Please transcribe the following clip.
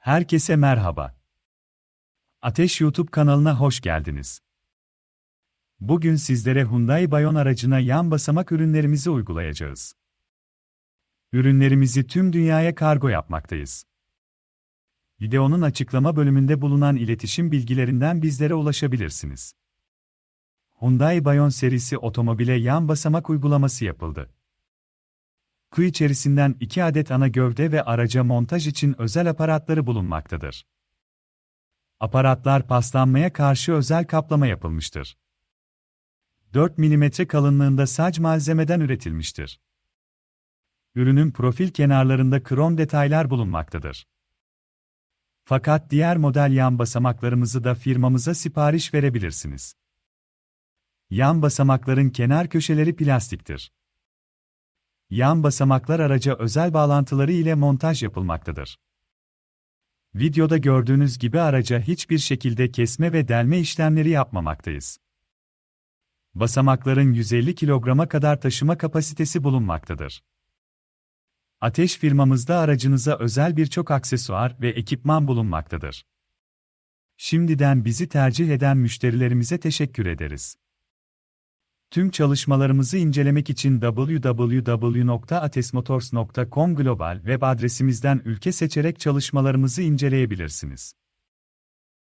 Herkese merhaba. Ateş YouTube kanalına hoş geldiniz. Bugün sizlere Hyundai Bayon aracına yan basamak ürünlerimizi uygulayacağız. Ürünlerimizi tüm dünyaya kargo yapmaktayız. Videonun açıklama bölümünde bulunan iletişim bilgilerinden bizlere ulaşabilirsiniz. Hyundai Bayon serisi otomobile yan basamak uygulaması yapıldı. Kuyu içerisinden 2 adet ana gövde ve araca montaj için özel aparatları bulunmaktadır. Aparatlar paslanmaya karşı özel kaplama yapılmıştır. 4 mm kalınlığında sac malzemeden üretilmiştir. Ürünün profil kenarlarında krom detaylar bulunmaktadır. Fakat diğer model yan basamaklarımızı da firmamıza sipariş verebilirsiniz. Yan basamakların kenar köşeleri plastiktir. Yan basamaklar araca özel bağlantıları ile montaj yapılmaktadır. Videoda gördüğünüz gibi araca hiçbir şekilde kesme ve delme işlemleri yapmamaktayız. Basamakların 150 kilograma kadar taşıma kapasitesi bulunmaktadır. Ateş firmamızda aracınıza özel birçok aksesuar ve ekipman bulunmaktadır. Şimdiden bizi tercih eden müşterilerimize teşekkür ederiz. Tüm çalışmalarımızı incelemek için www.atesmotors.com global web adresimizden ülke seçerek çalışmalarımızı inceleyebilirsiniz.